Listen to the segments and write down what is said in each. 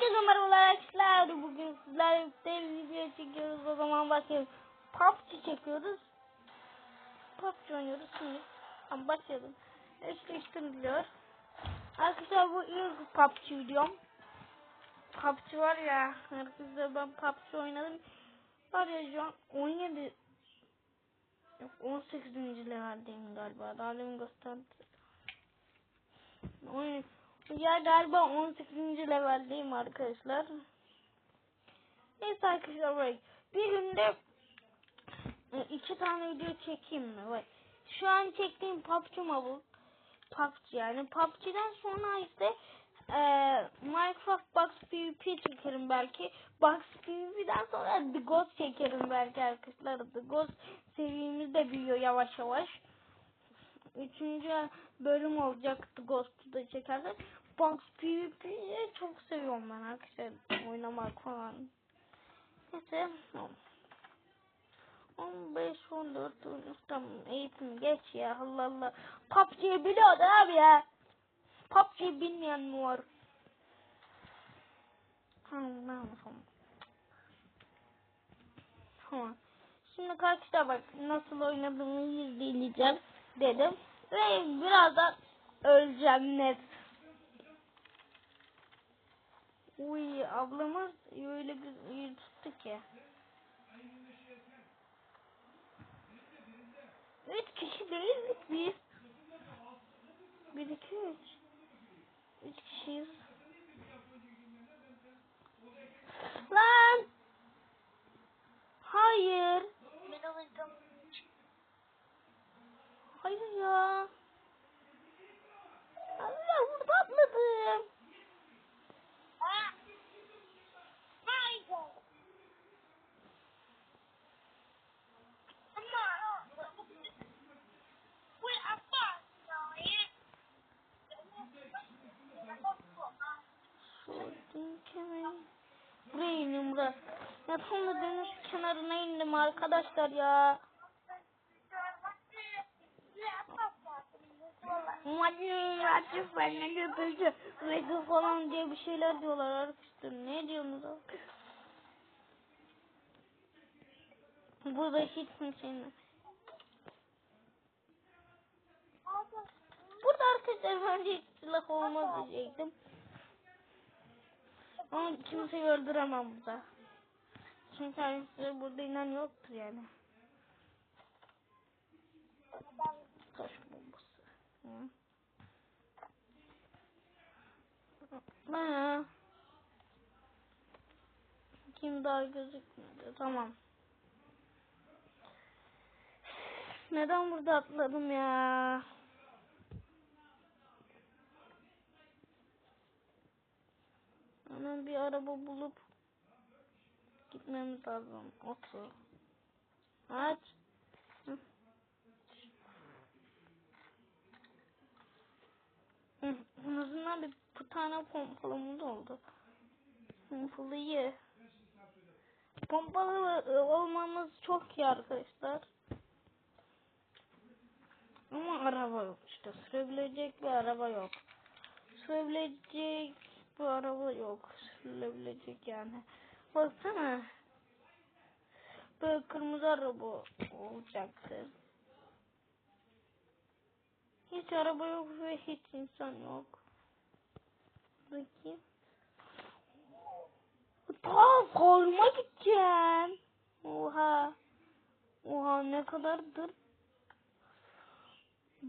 Herkese merhabalar arkadaşlar. Bugün sizlerle birlikte bir video çekiyoruz. O zaman başlayalım. PUBG çekiyoruz. PUBG oynuyoruz şimdi. Tamam başlayalım. Eşleştiriliyor. Arkadaşlar bu ilk PUBG videom. PUBG var ya. Arkadaşlar ben PUBG oynadım. Var ya şu an 17 Yok 18. leveldeyim galiba. Daha demin gösterdi. 17 ya galiba 18. leveldeyim arkadaşlar. Neyse arkadaşlar bak. Bir günde e, iki tane video çekeyim mi? Bak. Şu an çektiğim PUBG Mobile. PUBG yani. PUBG'den sonra işte e, Minecraft Box PvP çekerim belki. Box PvP'den sonra The Ghost çekerim belki arkadaşlar. The Ghost seviyemiz de büyüyor yavaş yavaş. Üçüncü bölüm olacak The Ghost'u da çekerler. Box PvP'yi çok seviyorum ben arkadaşlar. Oynamak falan. Neyse. 15 14 tamam eğitim geç ya Allah Allah. PUBG'yi biliyordu abi ya. PUBG'yi bilmeyen mi var? Tamam. Tamam. Şimdi arkadaşlar bak nasıl oynadığımı izleyeceğim dedim. Ve birazdan öleceğim net. Uy ablamız öyle bir iyi tuttu ki. Üç kişi değiliz biz. Bir iki üç. Üç kişiyiz. Lan! Hayır. Hayır ya. Allah burada atladım. Buraya indim buraya. Ya tam da deniz kenarına indim arkadaşlar ya. Latif benimle götürücü. Vega falan diye bir şeyler diyorlar arkadaşlar. Ne diyorsunuz? Burada hiç kimsenin. Burada arkadaşlar bence silah olmaz diyecektim. Ama kimseyi öldüremem burada. Çünkü arkadaşlar burada inan yoktur yani. Taş bombası. Hı. Ha. Kim daha gözükmedi. Tamam. Neden burada atladım ya? Hemen bir araba bulup gitmemiz lazım. Otur. Aç. Hı, En azından bir, bir tane pompalımız oldu. Pompalı iyi. Pompalı e, olmamız çok iyi arkadaşlar. Ama araba yok işte. Sürebilecek bir araba yok. Sürebilecek bir araba yok. Sürülebilecek yani. Baksana. Böyle kırmızı araba olacaktı. Hiç araba yok ve hiç insan yok. Bakayım. Ta koruma gideceğim. Oha. Oha ne kadardır?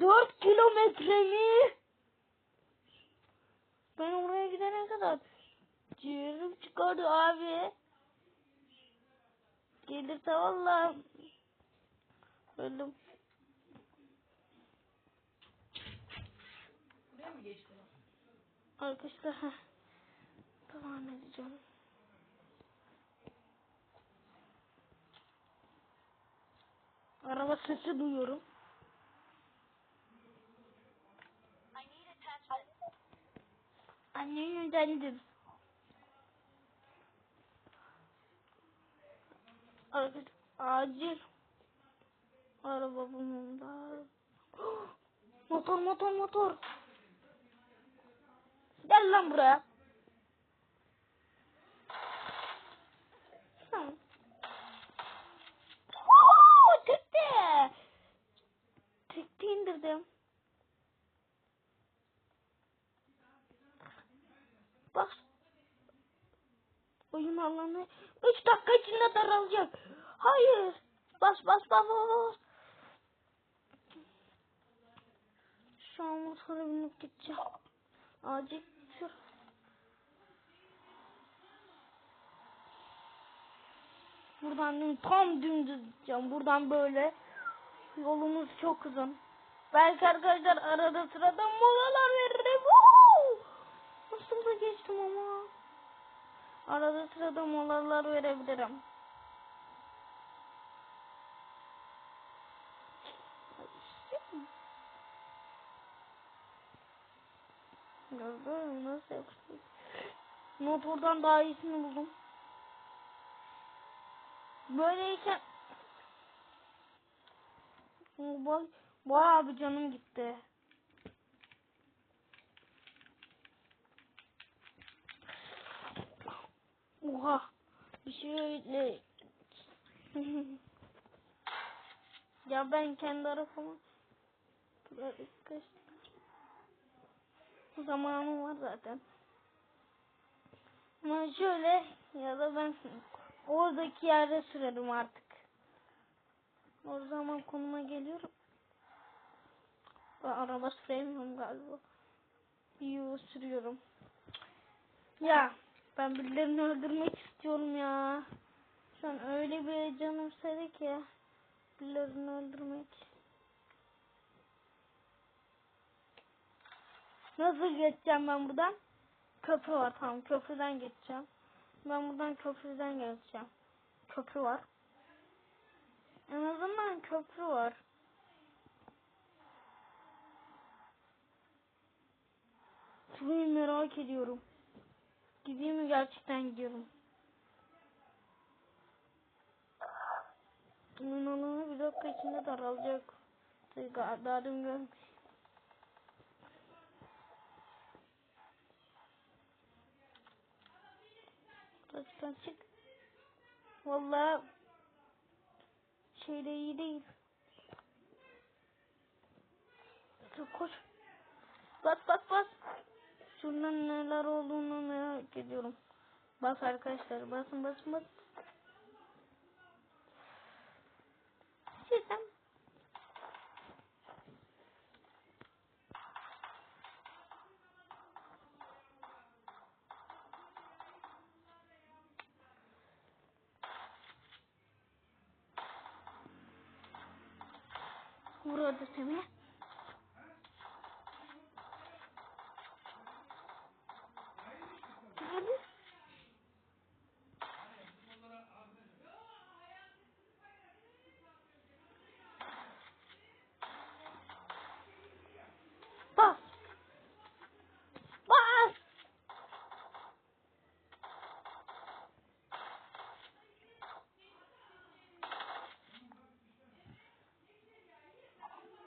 4 kilometre mi? Ben oraya gidene kadar ciğerim çıkardı abi. Gelirse valla ölüm. Buraya mı geçti? Arkadaşlar heh. devam edeceğim. Araba sesi duyuyorum. Annemi döndüm. Arkadaşlar acil. Araba bununda. motor motor motor. Gel lan buraya. Tekte. Tekte indirdim. Bak. Oyun alanı 3 dakika içinde daralacak. Hayır. Bas bas bas bas. Şu an motora binip gideceğim. Acil sür. Buradan tam dümdüz gideceğim. Buradan böyle. Yolumuz çok uzun. Belki arkadaşlar arada sırada molalar veririm. Da geçtim ama. Arada sırada molalar verebilirim. Gördün mü nasıl yapıştı? Motordan daha iyisini buldum. Böyleyken Bak, bayağı bir canım gitti. Oha. Bir şöyle. ya ben kendi arabamı zamanım var zaten. Ama şöyle ya da ben oradaki yerde sürerim artık. O zaman konuma geliyorum. Ben araba süremiyorum galiba. Yo sürüyorum. Ya ben birilerini öldürmek istiyorum ya. Şu an öyle bir canım istedi ki. Birilerini öldürmek. Nasıl geçeceğim ben buradan? Köprü var tamam köprüden geçeceğim. Ben buradan köprüden geçeceğim. Köprü var. En azından köprü var. Şurayı merak ediyorum. Gideyim mi gerçekten gidiyorum. Bunun alanı bir dakika içinde daralacak. Dün görmüş. Burasından çık. Vallahi şeyde iyi değil. Dur koş. Bas bas. Şundan neler olduğunu merak ediyorum. Bas arkadaşlar basın basın basın. Sizden.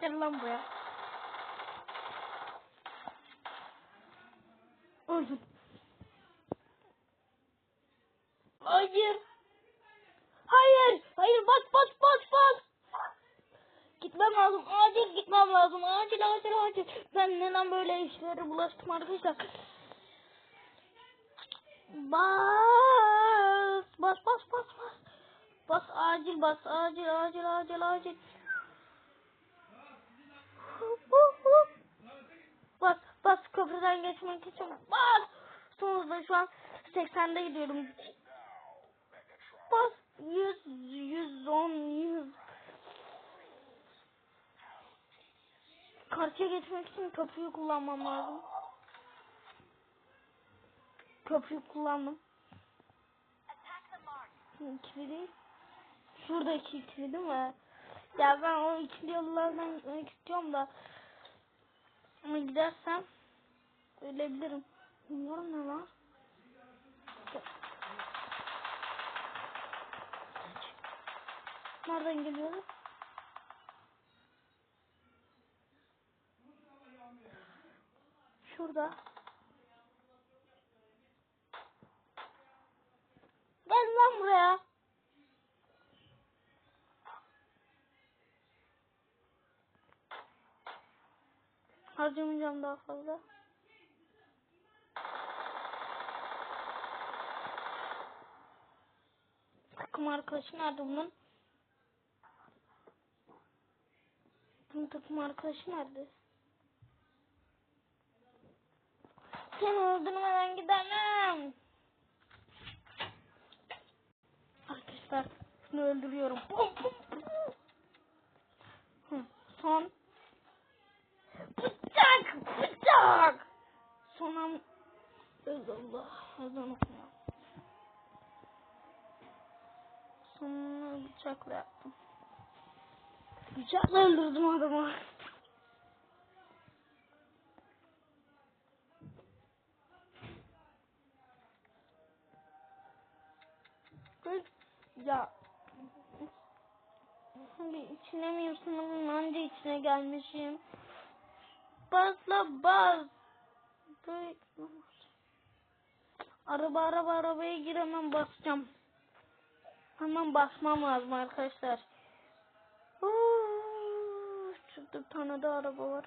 Gel lan buraya. Öldüm. Hayır. Hayır. Hayır bas bas bas bas. Gitmem lazım. Acil gitmem lazım. Acil acil acil. Ben neden böyle işlere bulaştım arkadaşlar. Bas. Bas bas bas bas. Bas acil bas. Acil acil acil acil. Bas bas köprüden geçmek için bas. Sonunda şu an 80'de gidiyorum. Bas 100 110 100 Karşıya geçmek için köprüyü kullanmam lazım. Köprüyü kullandım. İkili değil. Şuradaki ikili değil mi? Ya ben o ikili yollardan gitmek istiyorum da ama gidersem ölebilirim. Bilmiyorum ne var. Nereden geliyoruz? Şurada. Gel lan buraya. Harcamayacağım daha fazla. Takım arkadaşı nerede bunun? Bunun takım arkadaşı nerede? Seni öldürmeden gidemem. Arkadaşlar şunu öldürüyorum. Bum, bum, bum. Hı, Son. Bıçak! Bıçak! Son Allah. Ezan okuyor. Sonunu bıçakla yaptım. Bıçakla öldürdüm adamı. Ya bir içine mi yırtmadım anca içine gelmişim. Basla bas. Böyle- Araba araba arabaya giremem basacağım. Hemen basmam lazım arkadaşlar. Uuu, Şurada tane de araba var.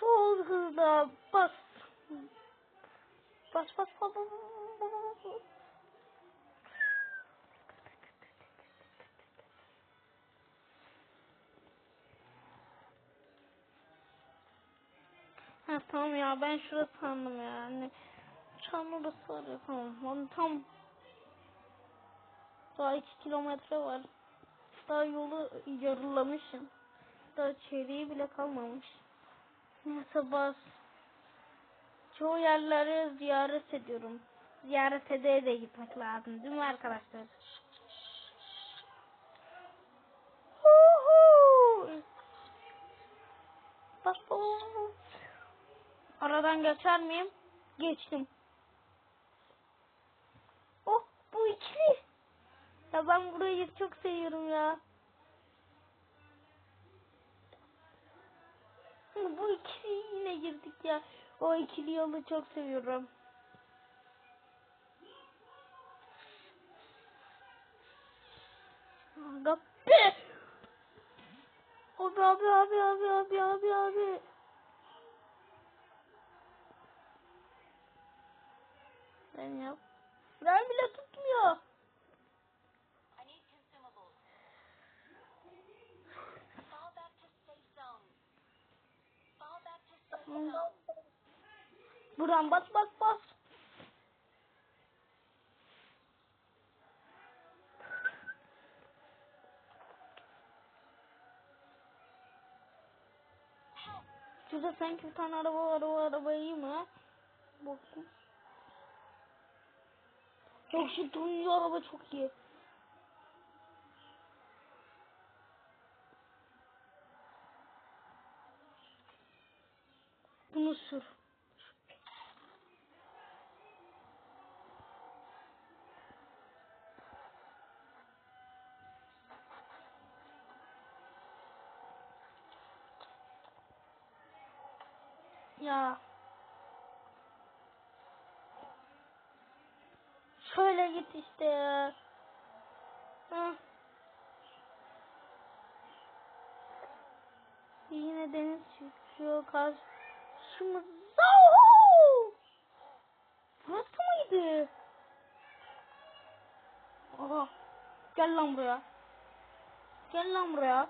Çok hızlı bas. Bas bas bas bas. bas. Ha tamam ya ben şurası sandım ya. Çam orası var ya tamam. Tam daha 2 kilometre var. Daha yolu yarılamışım. Daha çeyreği bile kalmamış. Neyse bas. Çoğu yerleri ziyaret ediyorum. Ziyaret ede de gitmek lazım değil mi arkadaşlar? Bas bas. Aradan geçer miyim? Geçtim. Oh ikili. Ya ben burayı çok seviyorum ya. Bu ikili yine girdik ya. O ikili yolu çok seviyorum. Be! Abi abi abi abi abi abi abi. Ben yap. Ben bile tutmuyor. Buradan bas bas bas. Şurada sanki bir tane araba var o arabayı ha? Bakın. Yok şu turuncu araba çok iyi. Bunu sür. Şöyle git işte ya. Hı. Yine deniz çıkıyor karşımıza. Oho! Burası mıydı? Aha. Gel lan buraya. Gel lan buraya.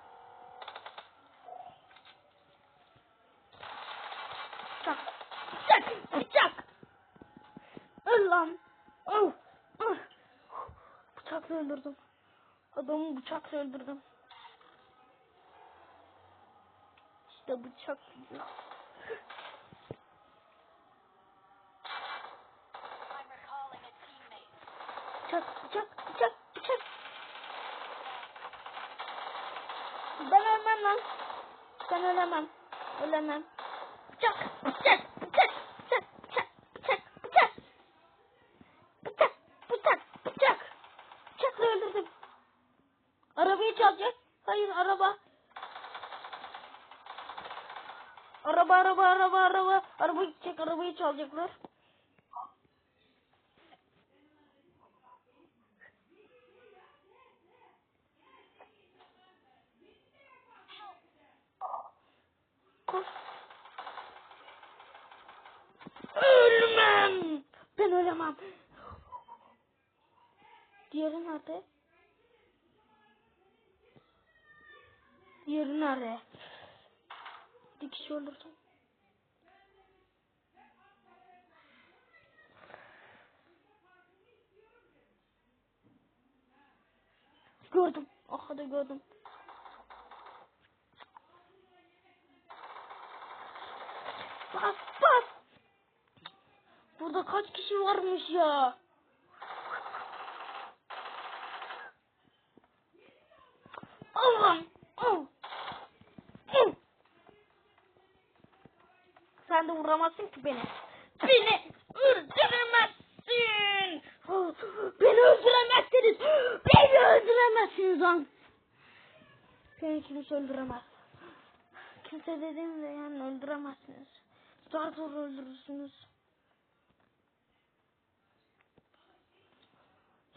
Bıçak. Bıçak. Bıçak. Öl lan. Oh. Bıçakla öldürdüm. Adamı bıçakla öldürdüm. İşte bıçak teammate. Bıçak, bıçak, bıçak, bıçak. Ben ölmem lan. Ben ölemem. Ölemem. Bıçak, bıçak, bıçak, bıçak, bıçak. Bıçak, bıçak, bıçak. Bıçakla öldürdüm. Arabayı çalacak. Hayır araba. Araba, araba, araba, araba. Gidecek, arabayı çalacaklar. Koş. Ölmem. Ben ölemem. Diğeri nerede? Diğeri nerede? Bir kişi öldürdüm. Gördüm. Ah hadi gördüm. Bas bas. Burada kaç kişi varmış ya? Allah'ım. Al. Al. Sen de vuramazsın ki beni. Beni öldüremezsin. Beni öldüremezsiniz. Beni öldüremezsiniz lan. Beni kimse öldüremez. Kimse dediğimde yani öldüremezsiniz. Zor zor öldürürsünüz.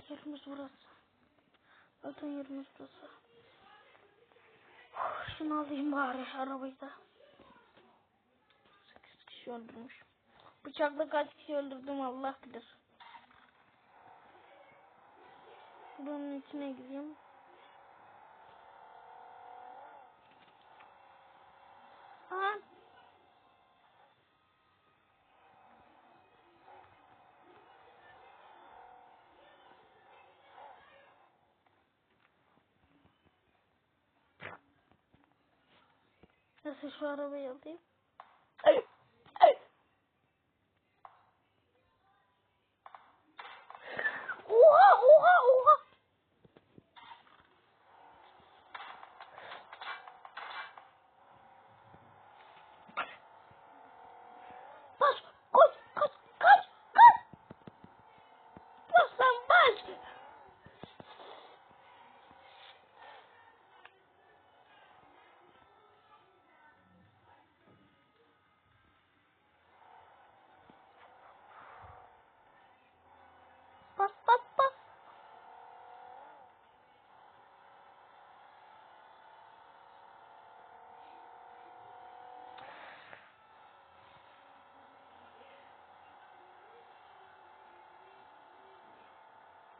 Yerimiz burası. Zaten yerimiz burası. Şunu alayım bari arabayı da. 8 kişi öldürmüş. Bıçakla kaç kişi öldürdüm Allah bilir. Buranın içine gireyim. Aha. Nasıl şu arabayı alayım?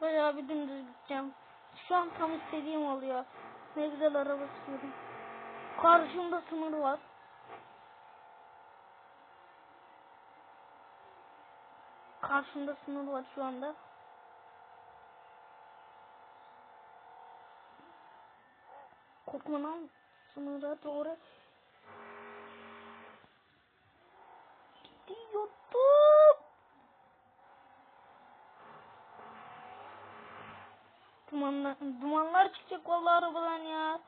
Bayağı bir dümdüz gideceğim. Şu an tam istediğim oluyor. Ne güzel araba sürüyorum. Karşımda sınır var. Karşımda sınır var şu anda. Korkma lan. Sınıra doğru Dumanlar, dumanlar çıkacak vallahi arabadan ya.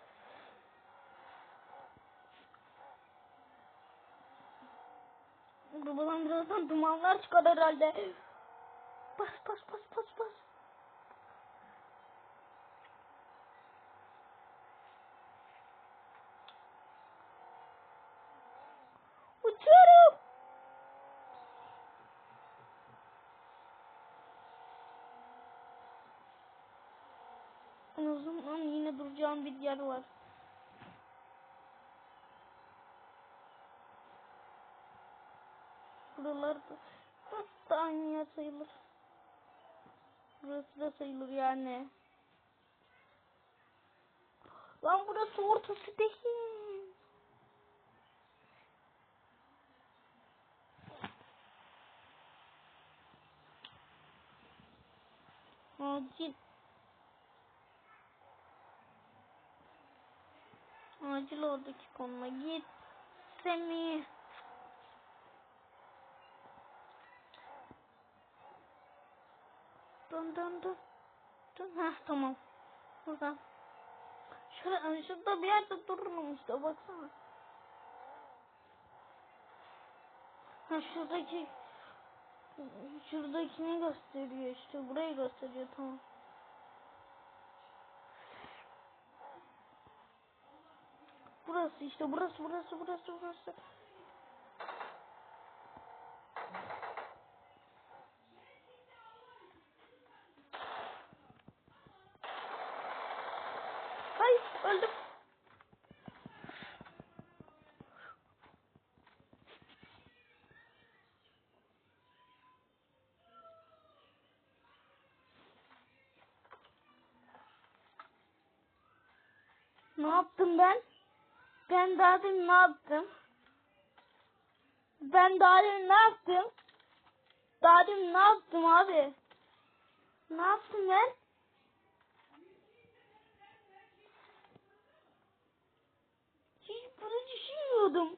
Arabadan birazdan dumanlar çıkar herhalde. Bas bas bas bas bas. Uçuyorum. En yine duracağım bir yer var. Buralar da, da aynı sayılır. Burası da sayılır yani. Lan burası ortası değil. Acil. Acil oradaki konuma git. Semih. Dön dön dön. Dön. Heh tamam. Buradan. Şöyle, şurada bir yerde dururum işte baksana. Ha şuradaki şuradakini gösteriyor işte burayı gösteriyor tamam. Burası işte burası burası burası burası. Hayır öldüm. Ne yaptım ben? Ben daha demin ne yaptım? Ben daha demin ne yaptım? Daha demin ne yaptım abi? Ne yaptım ben? Hiç bunu düşünmüyordum.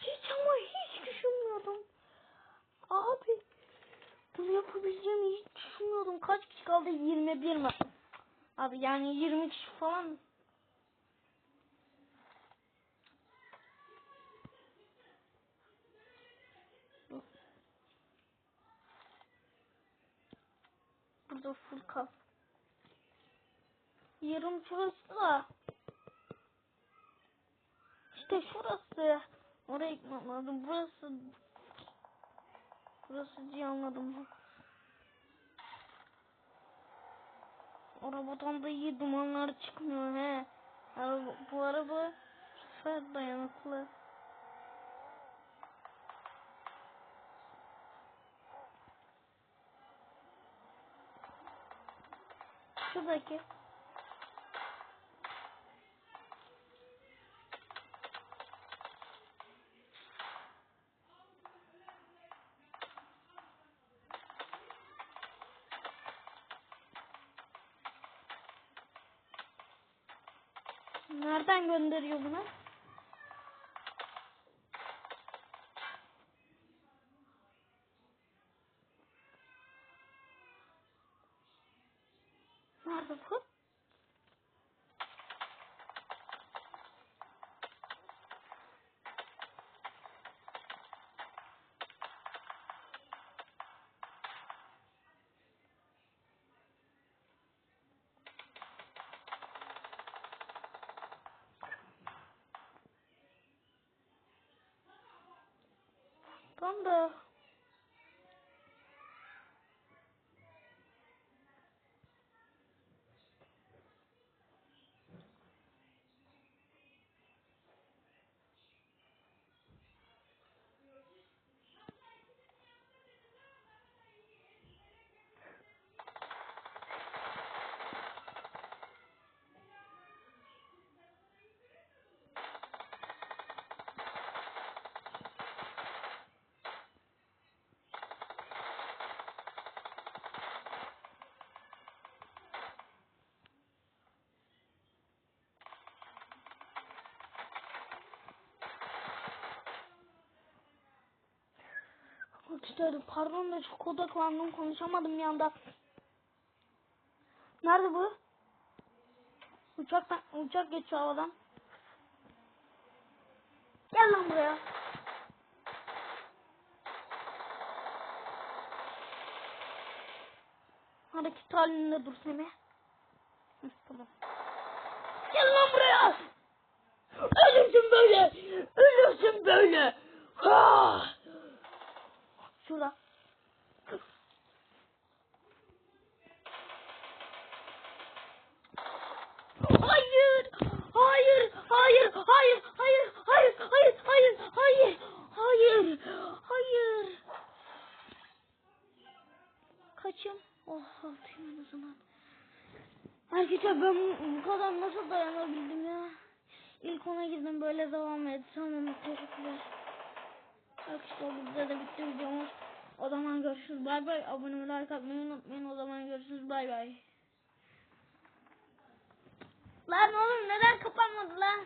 Hiç ama hiç düşünmüyordum. Abi bunu yapabileceğimi hiç düşünmüyordum. Kaç kişi kaldı? 21 mi? Abi yani 20 kişi falan. Full kal. Yarım şurası da. İşte şurası. Oraya gitmem. Burası. Burası diye anladım. Arabadan da iyi dumanlar çıkmıyor he. Bu araba süper dayanıklı. Şuradaki. Nereden gönderiyor bunu? remember Arkadaşlar pardon da çok odaklandım konuşamadım bir anda. Nerede bu? Uçaktan uçak geçiyor havadan. Gel lan buraya. Hareket halinde dur Semih. Tamam. Gel lan buraya. Ölürsün böyle. Ölürsün böyle. Ah! Hayır. Hayır. Hayır. Hayır. Hayır. Hayır. Hayır. Hayır. Hayır. Hayır. Hayır. Kaçım. Oh altıyım en azından. Arkadaşlar ben bu kadar nasıl dayanabildim ya? İlk ona girdim böyle devam et. Tamam teşekkürler. Arkadaşlar burada da bitti videomuz. O zaman görüşürüz. Bay bay. Abone olmayı, like atmayı unutmayın. O zaman görüşürüz. Bay bay. Lan oğlum neden kapanmadı lan?